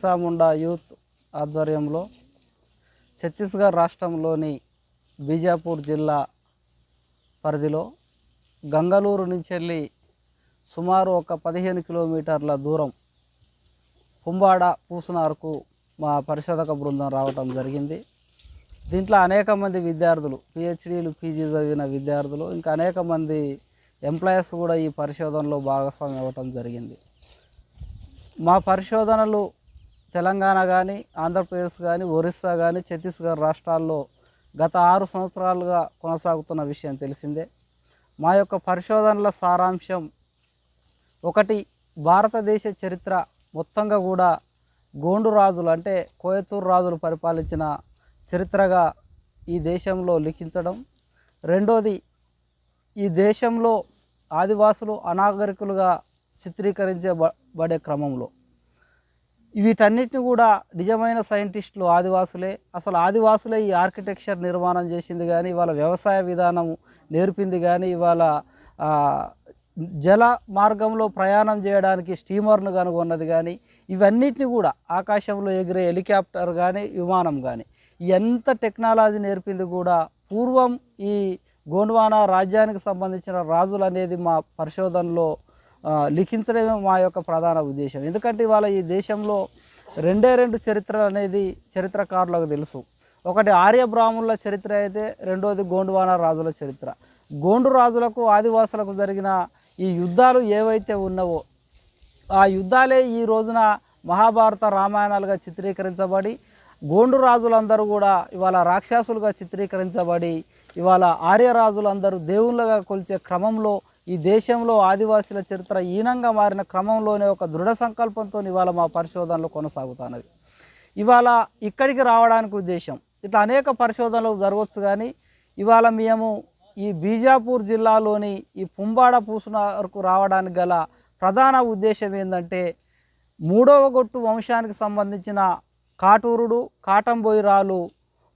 Birsa youth ఆధ్వర్యంలో ఛత్తీస్గఢ్ రాష్ట్రంలోని బీజాపూర్ జిల్లా పరిధిలో గంగలూరు నుంచి వెళ్ళి సుమారు ఒక పదిహేను కిలోమీటర్ల దూరం పుంబాడ పూసనార్కు మా పరిశోధక బృందం రావటం జరిగింది. దీంట్లో అనేక మంది విద్యార్థులు పిహెచ్డీలు పీజీ చదివిన విద్యార్థులు ఇంకా అనేక మంది ఎంప్లాయీస్ కూడా ఈ పరిశోధనలో భాగస్వామి అవ్వటం జరిగింది. మా పరిశోధనలు తెలంగాణ కానీ ఆంధ్రప్రదేశ్ కానీ ఒరిస్సా కానీ ఛత్తీస్గఢ్ రాష్ట్రాల్లో గత ఆరు సంవత్సరాలుగా కొనసాగుతున్న విషయం తెలిసిందే. మా యొక్క పరిశోధనల సారాంశం ఒకటి భారతదేశ చరిత్ర మొత్తంగా కూడా గోండు రాజులు అంటే కోయతూరు రాజులు పరిపాలించిన చరిత్రగా ఈ దేశంలో లిఖించడం. రెండోది ఈ దేశంలో ఆదివాసులు అనాగరికులుగా చిత్రీకరించబడే క్రమంలో. వీటన్నిటిని కూడా నిజమైన సైంటిస్టులు ఆదివాసులే. అసలు ఆదివాసులే ఈ ఆర్కిటెక్చర్ నిర్మాణం చేసింది కానీ ఇవాళ వ్యవసాయ విధానం నేర్పింది కానీ ఇవాళ జల మార్గంలో ప్రయాణం చేయడానికి స్టీమర్ను కనుగొన్నది కానీ ఇవన్నిటిని కూడా ఆకాశంలో ఎగిరే హెలికాప్టర్ కానీ విమానం కానీ ఎంత టెక్నాలజీ నేర్పింది కూడా పూర్వం ఈ గోండ్వానా రాజ్యానికి సంబంధించిన రాజులు అనేది మా పరిశోధనలో లిఖించడమే మా యొక్క ప్రధాన ఉద్దేశం. ఎందుకంటే ఇవాళ ఈ దేశంలో రెండే రెండు చరిత్రలు అనేది చరిత్రకారులకు తెలుసు. ఒకటి ఆర్య బ్రాహ్మణుల చరిత్ర అయితే రెండోది గోండువాన రాజుల చరిత్ర. గోండు రాజులకు ఆదివాసులకు జరిగిన ఈ యుద్ధాలు ఏవైతే ఉన్నావో ఆ యుద్ధాలే ఈ రోజున మహాభారత రామాయణాలుగా చిత్రీకరించబడి గోండు రాజులందరూ కూడా ఇవాళ రాక్షసులుగా చిత్రీకరించబడి ఇవాళ ఆర్యరాజులందరూ దేవుళ్ళగా కొలిచే క్రమంలో ఈ దేశంలో ఆదివాసీల చరిత్ర ఈనంగా మారిన క్రమంలోనే ఒక దృఢ సంకల్పంతో ఇవాళ మా పరిశోధనలు కొనసాగుతున్నవి ఇవాళ ఇక్కడికి రావడానికి ఉద్దేశం ఇట్లా అనేక పరిశోధనలు జరగవచ్చు కానీ ఇవాళ మేము ఈ బీజాపూర్ జిల్లాలోని ఈ పుంబాడ పూసునకు రావడానికి గల ప్రధాన ఉద్దేశం ఏంటంటే మూడవ గొట్టు వంశానికి సంబంధించిన కాటూరుడు కాటంబోయిరాలు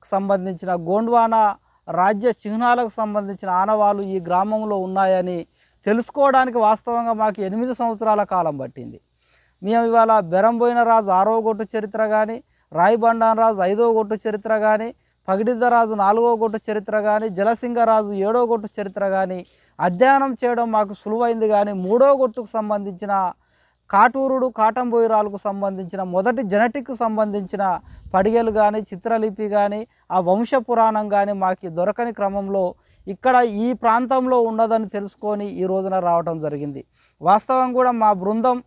సంబంధించిన గోండ్వానా రాజ్య చిహ్నాలకు సంబంధించిన ఆనవాలు ఈ గ్రామంలో ఉన్నాయని తెలుసుకోవడానికి వాస్తవంగా మాకు ఎనిమిది సంవత్సరాల కాలం పట్టింది. మేము ఇవాళ బెరంబోయిన రాజు ఆరవ గొట్టు చరిత్ర కానీ రాయిబండాన్ రాజు ఐదవ గొట్టు చరిత్ర కానీ పగిడిద్దరాజు నాలుగో గొట్టు చరిత్ర కానీ జలసింగరాజు ఏడవ గొట్టు చరిత్ర కానీ అధ్యయనం చేయడం మాకు సులువైంది కానీ మూడో గొట్టుకు సంబంధించిన కాటూరుడు కాటంబోయిరాలకు సంబంధించిన మొదటి జెనెటిక్ సంబంధించిన పడిగలు కానీ చిత్రలిపి కానీ ఆ వంశ పురాణం కానీ మాకు దొరకని క్రమంలో ఇక్కడ ఈ ప్రాంతంలో ఉన్నదని తెలుసుకొని ఈ రోజున రావటం జరిగింది. వాస్తవం కూడా మా బృందం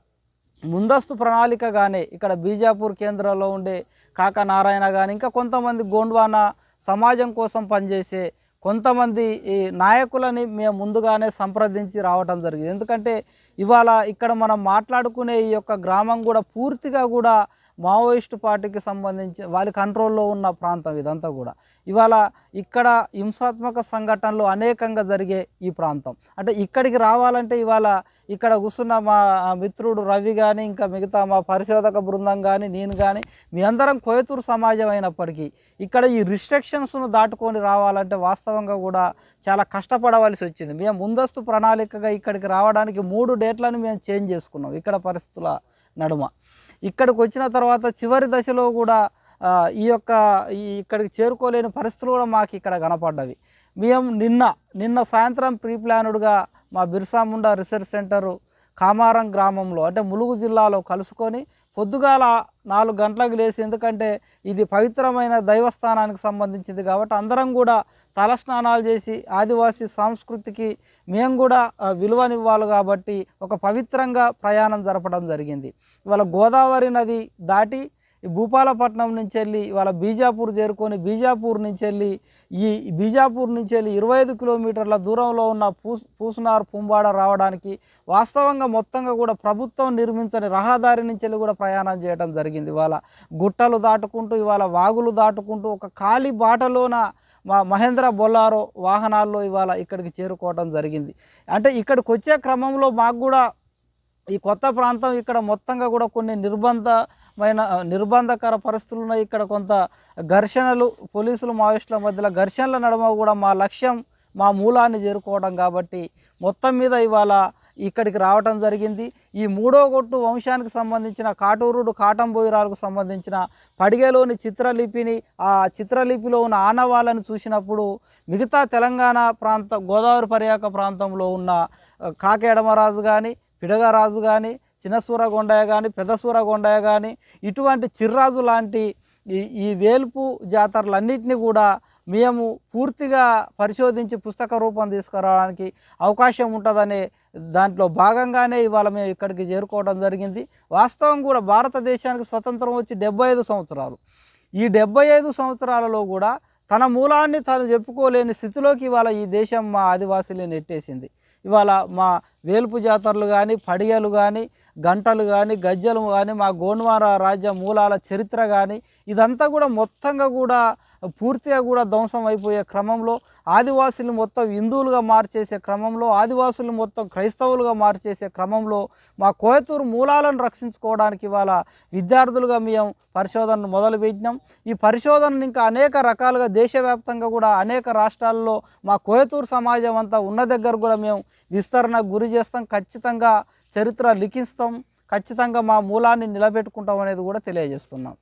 ముందస్తు ప్రణాళికగానే ఇక్కడ బీజాపూర్ కేంద్రంలో ఉండే కాక నారాయణ కానీ ఇంకా కొంతమంది గోండ్వానా సమాజం కోసం పనిచేసే కొంతమంది ఈ నాయకులని మేము ముందుగానే సంప్రదించి రావటం జరిగింది. ఎందుకంటే ఇవాళ ఇక్కడ మనం మాట్లాడుకునే ఈ యొక్క గ్రామం కూడా పూర్తిగా కూడా మావోయిస్టు పార్టీకి సంబంధించి వాళ్ళ కంట్రోల్లో ఉన్న ప్రాంతం ఇదంతా కూడా. ఇవాళ ఇక్కడ హింసాత్మక సంఘటనలు అనేకంగా జరిగే ఈ ప్రాంతం. అంటే ఇక్కడికి రావాలంటే ఇవాళ ఇక్కడ కూర్చున్న మా మిత్రుడు రవి కానీ ఇంకా మిగతా మా పరిశోధక బృందం కానీ నేను కానీ మీ అందరం కోయతూరు సమాజం అయినప్పటికీ ఇక్కడ ఈ రిస్ట్రిక్షన్స్ను దాటుకొని రావాలంటే వాస్తవంగా కూడా చాలా కష్టపడవలసి వచ్చింది. మేము ముందస్తు ప్రణాళికగా ఇక్కడికి రావడానికి మూడు డేట్లను మేము చేంజ్ చేసుకున్నాం. ఇక్కడ పరిస్థితుల నడుమ. ఇక్కడికి వచ్చిన తర్వాత చివరి దశలో కూడా ఈ యొక్క ఈ ఇక్కడికి చేరుకోలేని పరిస్థితులు కూడా మాకు ఇక్కడ కనపడ్డవి. మేము నిన్న నిన్న సాయంత్రం ప్రీ ప్లానుడ్గా మా బిర్సాముండా రీసెర్చ్ సెంటరు కామారం గ్రామంలో అంటే ములుగు జిల్లాలో కలుసుకొని పొద్దుగాల నాలుగు గంటలకు లేచి ఎందుకంటే ఇది పవిత్రమైన దైవస్థానానికి సంబంధించింది కాబట్టి అందరం కూడా తలస్నానాలు చేసి ఆదివాసీ సంస్కృతికి మేము కూడా విలువనివ్వాలి కాబట్టి ఒక పవిత్రంగా ప్రయాణం జరపడం జరిగింది. ఇవాళ గోదావరి నది దాటి ఈ భూపాలపట్నం నుంచి వెళ్ళి ఇవాళ బీజాపూర్ చేరుకొని బీజాపూర్ నుంచి వెళ్ళి ఈ బీజాపూర్ నుంచి వెళ్ళి ఇరవై ఐదు కిలోమీటర్ల దూరంలో ఉన్న పూస్ పూసునార్ పుంబాడ రావడానికి వాస్తవంగా మొత్తంగా కూడా ప్రభుత్వం నిర్మించని రహదారి నుంచి వెళ్ళి కూడా ప్రయాణం చేయడం జరిగింది. ఇవాళ గుట్టలు దాటుకుంటూ ఇవాళ వాగులు దాటుకుంటూ ఒక ఖాళీ బాటలోన మా మహేంద్ర బొల్లారో వాహనాల్లో ఇవాళ ఇక్కడికి చేరుకోవడం జరిగింది. అంటే ఇక్కడికి వచ్చే క్రమంలో మాకు కూడా ఈ కొత్త ప్రాంతం ఇక్కడ మొత్తంగా కూడా కొన్ని నిర్బంధ మైన నిర్బంధకర పరిస్థితులు ఉన్నాయి ఇక్కడ కొంత ఘర్షణలు పోలీసులు మావోయిస్టుల మధ్యలో ఘర్షణల నడుమ కూడా మా లక్ష్యం మా మూలాన్ని చేరుకోవడం కాబట్టి మొత్తం మీద ఇవాళ ఇక్కడికి రావటం జరిగింది. ఈ మూడో కొట్టు వంశానికి సంబంధించిన కాటూరుడు కాటంబోయిరాలకు సంబంధించిన పడిగలోని చిత్రలిపిని ఆ చిత్రలిపిలో ఉన్న ఆనవాళ్ళని చూసినప్పుడు మిగతా తెలంగాణ ప్రాంత గోదావరి పర్యాక ప్రాంతంలో ఉన్న కాకేడమరాజు కానీ పిడగరాజు కానీ చిన్నసూరగొండయ్య కానీ పెద్దసూరగొండయ్య కానీ ఇటువంటి చిర్రాజు లాంటి ఈ ఈ వేల్పు జాతరలన్నింటినీ కూడా మేము పూర్తిగా పరిశోధించి పుస్తక రూపం తీసుకురావడానికి అవకాశం ఉంటుందనే దాంట్లో భాగంగానే ఇవాళ మేము ఇక్కడికి చేరుకోవడం జరిగింది. వాస్తవం కూడా భారతదేశానికి స్వతంత్రం వచ్చి డెబ్బై ఐదు సంవత్సరాలు. ఈ డెబ్బై ఐదు సంవత్సరాలలో కూడా తన మూలాన్ని తను చెప్పుకోలేని స్థితిలోకి ఇవాళ ఈ దేశం మా ఆదివాసీలను నెట్టేసింది. ఇవాళ మా వేల్పు జాతరలు కానీ పడియలు కానీ గంటలు కానీ గజ్జలు కానీ మా గోన్వార రాజ్య మూలాల చరిత్ర కానీ ఇదంతా కూడా మొత్తంగా కూడా పూర్తిగా కూడా ధ్వంసం అయిపోయే క్రమంలో ఆదివాసులు మొత్తం హిందువులుగా మార్చేసే క్రమంలో ఆదివాసులు మొత్తం క్రైస్తవులుగా మార్చేసే క్రమంలో మా కోయతూరు మూలాలను రక్షించుకోవడానికి ఇవాళ విద్యార్థులుగా మేము పరిశోధనను మొదలుపెట్టినాం ఈ పరిశోధనను ఇంకా అనేక రకాలుగా దేశవ్యాప్తంగా కూడా అనేక రాష్ట్రాల్లో మా కోయతూరు సమాజం అంతా ఉన్న దగ్గర కూడా మేము విస్తరణకు గురి చేస్తాం. ఖచ్చితంగా చరిత్ర లిఖిస్తాం. ఖచ్చితంగా మా మూలాన్ని నిలబెట్టుకుంటాం అనేది కూడా తెలియజేస్తున్నాం.